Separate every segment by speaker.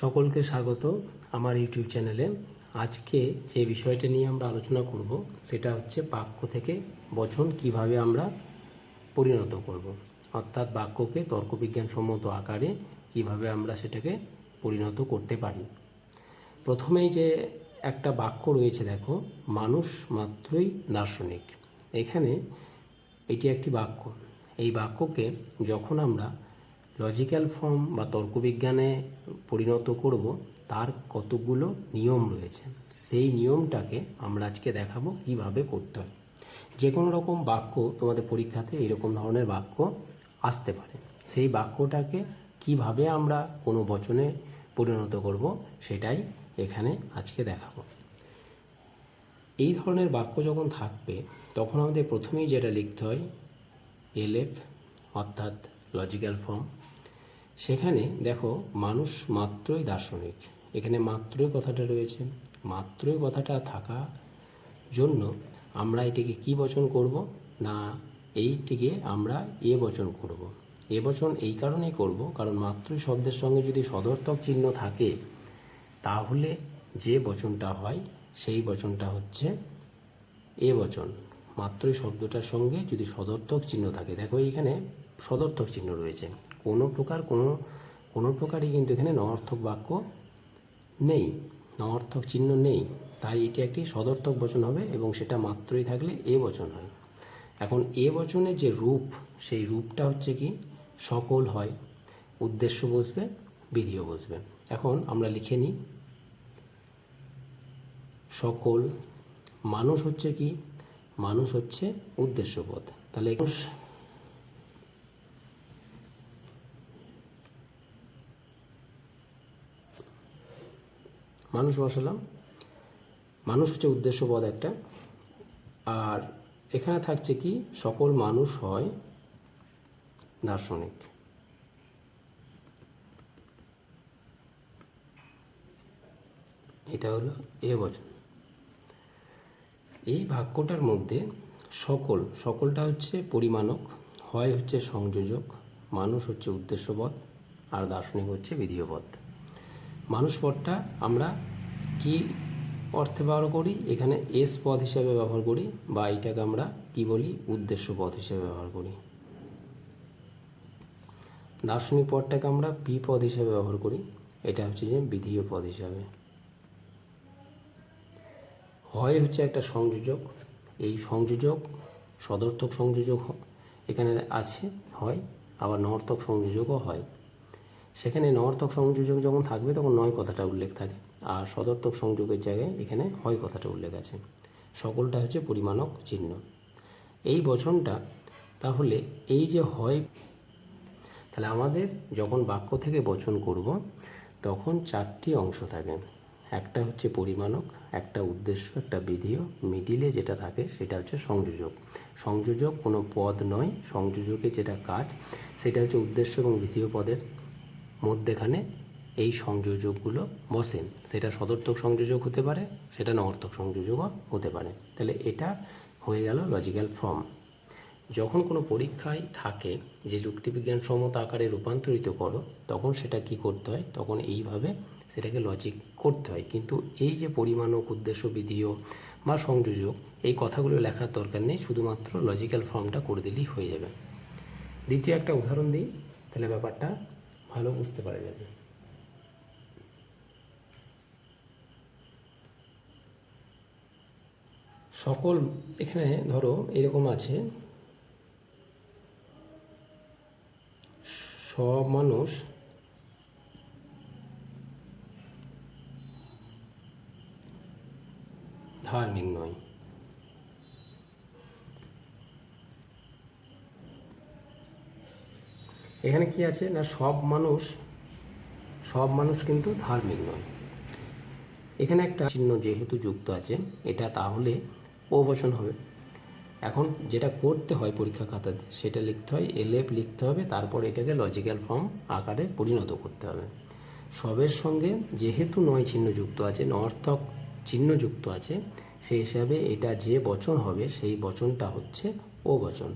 Speaker 1: সকলকে স্বাগত আমার ইউটিউব চ্যানেলে। আজকে যে বিষয়টা নিয়ে আমরা আলোচনা করব, সেটা হচ্ছে বাক্য থেকে বচন কীভাবে আমরা পরিণত করব। অর্থাৎ বাক্যকে তর্কবিজ্ঞানসম্মত আকারে কীভাবে আমরা সেটাকে পরিণত করতে পারি। প্রথমেই যে একটা বাক্য রয়েছে, দেখো, মানুষ মাত্রই দার্শনিক। এখানে এটি একটি বাক্য। এই বাক্যকে যখন আমরা লজিক্যাল ফর্ম বা তর্কবিজ্ঞানে পরিণত করব, তার কতগুলো নিয়ম রয়েছে। সেই নিয়মটাকে আমরা আজকে দেখাবো কীভাবে করতে হয়। যে কোনো রকম বাক্য তোমাদের পরীক্ষাতে এরকম ধরনের বাক্য আসতে পারে। সেই বাক্যটাকে কীভাবে আমরা কোনো বচনে পরিণত করব, সেটাই এখানে আজকে দেখাবো। এই ধরনের বাক্য যখন থাকবে, তখন আমাদের প্রথমেই যেটা লিখতে হয়, এলএফ, অর্থাৎ লজিক্যাল ফর্ম। সেখানে দেখো মানুষ মাত্রই দার্শনিক। এখানে মাত্রই কথাটা রয়েছে। মাত্রই কথাটা থাকা জন্য আমরা এটিকে কি বচন করব? না, এইটিকে আমরা এ বচন করব। এ বচন এই কারণেই করব, কারণ মাত্রই শব্দের সঙ্গে যদি সদর্থক চিহ্ন থাকে, তাহলে যে বচনটা হয়, সেই বচনটা হচ্ছে এ বচন। মাত্রই শব্দটার সঙ্গে যদি সদর্থক চিহ্ন থাকে, দেখো এইখানে সদর্থক চিহ্ন রয়েছে। কোনো প্রকার কোনো কোনো প্রকারই কিন্তু এখানে নঅর্থক বাক্য নেই নঅর্থক চিহ্ন নেই। তাই এটি একটি সদর্থক বচন হবে এবং সেটা মাত্রই থাকলে এ বচন হয়। এখন এ বচনের যে রূপ, সেই রূপটা হচ্ছে কি? সকল হয়। উদ্দেশ্য বসবে, বিধিও বসবে। এখন আমরা লিখে নিই, সকল, মানুষ হচ্ছে কি? মানুষ হচ্ছে উদ্দেশ্যপদ তাহলে মানুষ বসালাম। মানুষ হচ্ছে উদ্দেশ্যপদ একটা। আর এখানে থাকছে কি, সকল মানুষ হয় দার্শনিক। এটা হলো এ বচন। এই বাক্যটার মধ্যে সকল, সকলটা হচ্ছে পরিমাণক, হয় হচ্ছে সংযোজক, মানুষ হচ্ছে উদ্দেশ্যপদ আর দার্শনিক হচ্ছে বিধীয়পদ মানুষ পদটা আমরা কি অর্থে ব্যবহার করি? এখানে এস পদ হিসাবে ব্যবহার করি বা এটাকে আমরা কি বলি? উদ্দেশ্য পদ হিসেবে ব্যবহার করি। দার্শনিক পদটাকে আমরা পি পদ হিসাবে ব্যবহার করি। এটা হচ্ছে যে বিধীয় পদ হিসাবে। হয় হচ্ছে একটা সংযোজক। এই সংযোজক সদর্থক সংযোজক এখানে আছে, হয়। আবার নর্থক সংযোজকও হয়। সেখানে নর্থক সংযোজক যখন থাকবে, তখন নয় কথাটা উল্লেখ থাকে। আর সদর্থক সংযোগের জায়গায় এখানে হয় কথাটা উল্লেখ আছে। সকলটা হচ্ছে পরিমাণক চিহ্ন। এই বচনটা তাহলে এই যে হয়, তাহলে আমাদের যখন বাক্য থেকে বচন করব, তখন চারটি অংশ থাকে। একটা হচ্ছে পরিমাণক, একটা উদ্দেশ্য, একটা বিধিও মিডিলে যেটা থাকে সেটা হচ্ছে সংযোজক। সংযোজক কোনো পদ নয়, সংযোজকের যেটা কাজ, সেটা হচ্ছে উদ্দেশ্য এবং বিধিও পদের। মধ্যেখানে এই সংযোজকগুলো বসে সেটা সদর্থক সংযোজক হতে পারে, সেটা নর্থক সংযোজকও হতে পারে। তাহলে এটা হয়ে গেল লজিক্যাল ফর্ম যখন কোনো পরীক্ষায় থাকে যে যুক্তিবিজ্ঞান সম্মত আকারে রূপান্তরিত করো, তখন সেটা কি করতে হয়? তখন এইভাবে সেটাকে লজিক করতে হয়। কিন্তু এই যে পরিমাণক, উদ্দেশ্য, বিধিও বা সংযোজক, এই কথাগুলো লেখার দরকার নেই, শুধুমাত্র লজিক্যাল ফর্মটা করে দিলেই হয়ে যাবে। দ্বিতীয় একটা উদাহরণ দিই। তাহলে ব্যাপারটা ভালো বুঝতে পারা যাবে সকল এখানে ধরো এরকম আছে। সব মানুষ ধার্মিক নয়। এখানে কি আছে? না, সব মানুষ সব মানুষ কিন্তু ধার্মিক নয়। এখানে একটা চিহ্ন যেহেতু যুক্ত আছে, এটা তাহলে ও বচন হবে। এখন যেটা করতে হয় পরীক্ষা খাতাতে, সেটা লিখতে হয়, এলএফ লিখতে হবে, তারপর এটাকে লজিক্যাল ফর্ম আকারে পরিণত করতে হবে। সবের সঙ্গে যেহেতু নয় চিহ্ন যুক্ত আছে নর্থক চিহ্ন যুক্ত আছে, সেই হিসাবে এটা যে বচন হবে, সেই বচনটা হচ্ছে ও বচন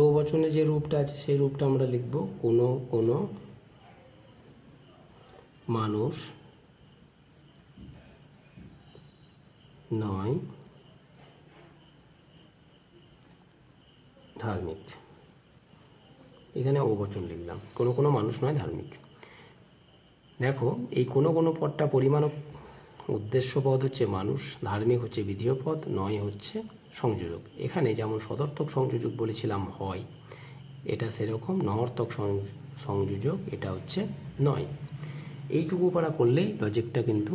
Speaker 1: ও বচনে যে রূপটা আছে, সেই রূপটা আমরা লিখব। কোনো কোনো মানুষ নয় ধার্মিক। এখানে ও বচন লিখলাম। কোনো কোনো মানুষ নয় ধার্মিক। দেখো, এই কোনো কোনো পদটা পরিমাণক উদ্দেশ্য পদ হচ্ছে মানুষ, ধার্মিক হচ্ছে বিধেয় পদ, নয় হচ্ছে সংযোজক। এখানে যেমন সদর্থক সংযোজক বলেছিলাম হয়, এটা সেরকম নর্থক সংযোজক এটা হচ্ছে নয়। এইটুকু পারা করলেই লজিকটা কিন্তু,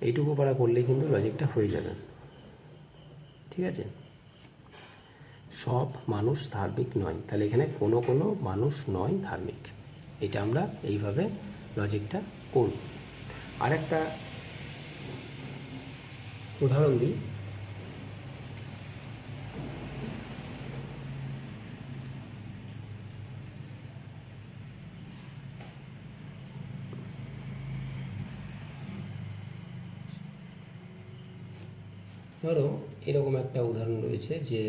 Speaker 1: এইটুকু পারা করলেই কিন্তু লজিকটা হয়ে যাবে। ঠিক আছে? সব মানুষ ধার্মিক নয়। তাহলে এখানে কোনো কোনো মানুষ নয় ধার্মিক। এটা আমরা এইভাবে লজিকটা করব। আরেকটা উদাহরণ দিই। ধরো এরকম একটা উদাহরণ রয়েছে যে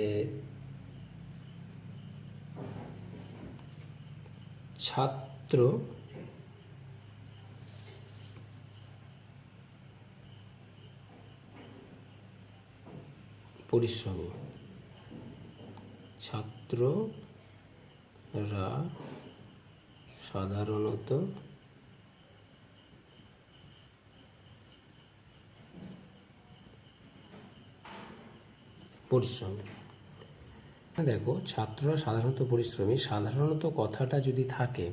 Speaker 1: ছাত্র পরিশ্রমী। ছাত্ররা সাধারণত পরিশ্রমী। দেখো, ছাত্ররা সাধারণত পরিশ্রমী। সাধারণত কথাটা যদি থাকে,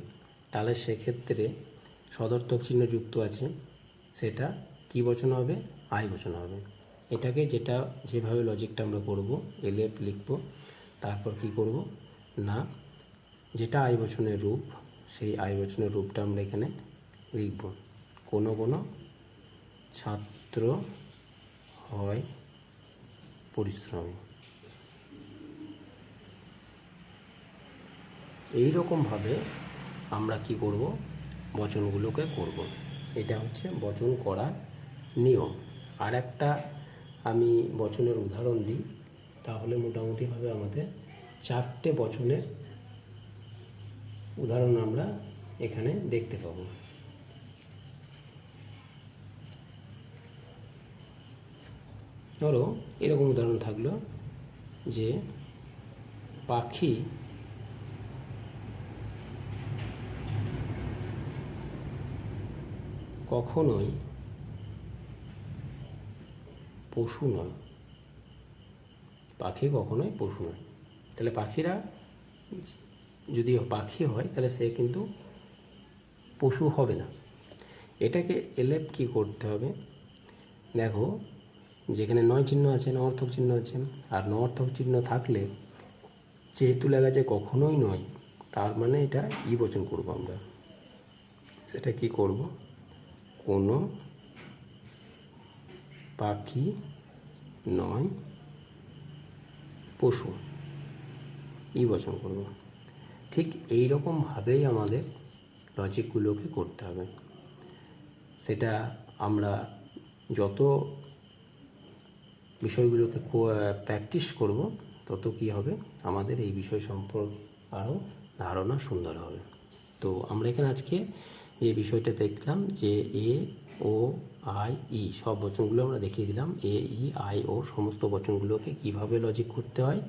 Speaker 1: তাহলে সেক্ষেত্রে সদর্থক চিহ্ন যুক্ত আছে। সেটা কি বচন হবে? আই বচন হবে। এটাকে যেটা যেভাবে লজিকটা আমরা করব এলএফ লিখব, তারপর কি করব? না, যেটা আই বচনের রূপ, সেই আই বচনের রূপটা আমরা এখানে লিখব। কোনো কোনো ছাত্র হয় পরিশ্রমী। এই রকমভাবে আমরা কি করব? বচনগুলোকে করব। এটা হচ্ছে বচন করার নিয়ম। আর একটা আমি বচনের উদাহরণ দিই, তাহলে মোটামুটিভাবে আমাদের চারটে বচনের উদাহরণ আমরা এখানে দেখতে পাবো। ধরো, এরকম উদাহরণ থাকল যে পাখি কখনোই পশু নয়। পাখি কখনোই পশু নয়। তাহলে পাখিরা যদি পাখি হয়, তাহলে সে কিন্তু পশু হবে না। এটাকে এলেপ কি করতে হবে? দেখো, যেখানে নয় চিহ্ন আছে, নর্থক চিহ্ন আছে, আর নর্থক চিহ্ন থাকলে যেহেতু লেখা যে কখনোই নয়, তার মানে এটা ই বচন করব আমরা। সেটা কি করব? কোনো পাখি নয়, পশু। ই বচন করব। ঠিক এই রকমভাবেই আমাদের লজিকগুলোকে করতে হবে। সেটা আমরা যত বিষয়গুলোকে প্র্যাকটিস করব, তত কি হবে? আমাদের এই বিষয় সম্পর্কে আরও ধারণা সুন্দর হবে। তো আমরা এখানে আজকে যে বিষয়টা দেখলাম যে এ, ও আই, ই, সব বচনগুলো আমরা দেখিয়ে দিলাম। এ, ই, আই, ও সমস্ত বচনগুলোকে কীভাবে লজিক করতে হয়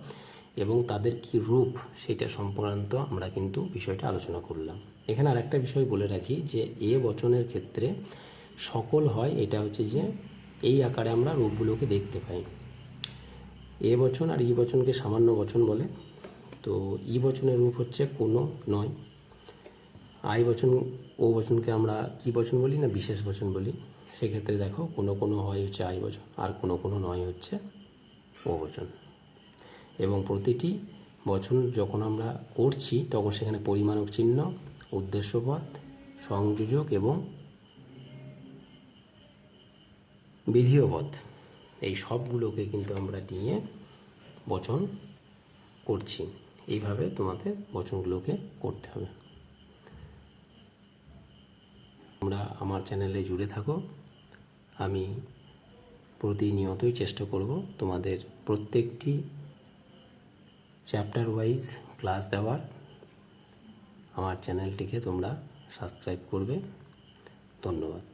Speaker 1: এবং তাদের কি রূপ সেটা সংক্রান্ত আমরা কিন্তু বিষয়টা আলোচনা করলাম। এখানে আরেকটা বিষয় বলে রাখি যে, এ বচনের ক্ষেত্রে সকল হয়, এটা হচ্ছে যে, এই আকারে আমরা রূপগুলোকে দেখতে পাই। এ বচন আর ই বচনকে সামান্য বচন বলে। তো, ই বচনের রূপ হচ্ছে কোনো নয়। আই বচন, ও বচনকে আমরা কি বচন বলি না বিশেষ বচন বলি? সেক্ষেত্রে দেখো কোনো কোনো হয় হচ্ছে আই বচন, আর কোনো কোনো নয় হচ্ছে ও বচন এবং প্রতিটি বচন যখন আমরা করছি, তখন সেখানে পরিমাণক চিহ্ন উদ্দেশ্যপদ সংযোজক এবং বিধিয়পদ এই সবগুলোকে কিন্তু আমরা নিয়ে বচন করছি। এইভাবে তোমাদের বচনগুলোকে করতে হবে। তোমরা আমার চ্যানেলে জুড়ে থাকো। আমি প্রতিনিয়তই চেষ্টা করব তোমাদের প্রত্যেকটি চ্যাপ্টার ওয়াইজ ক্লাস দেওয়ার। আমার চ্যানেলটিকে তোমরা সাবস্ক্রাইব করবে। ধন্যবাদ।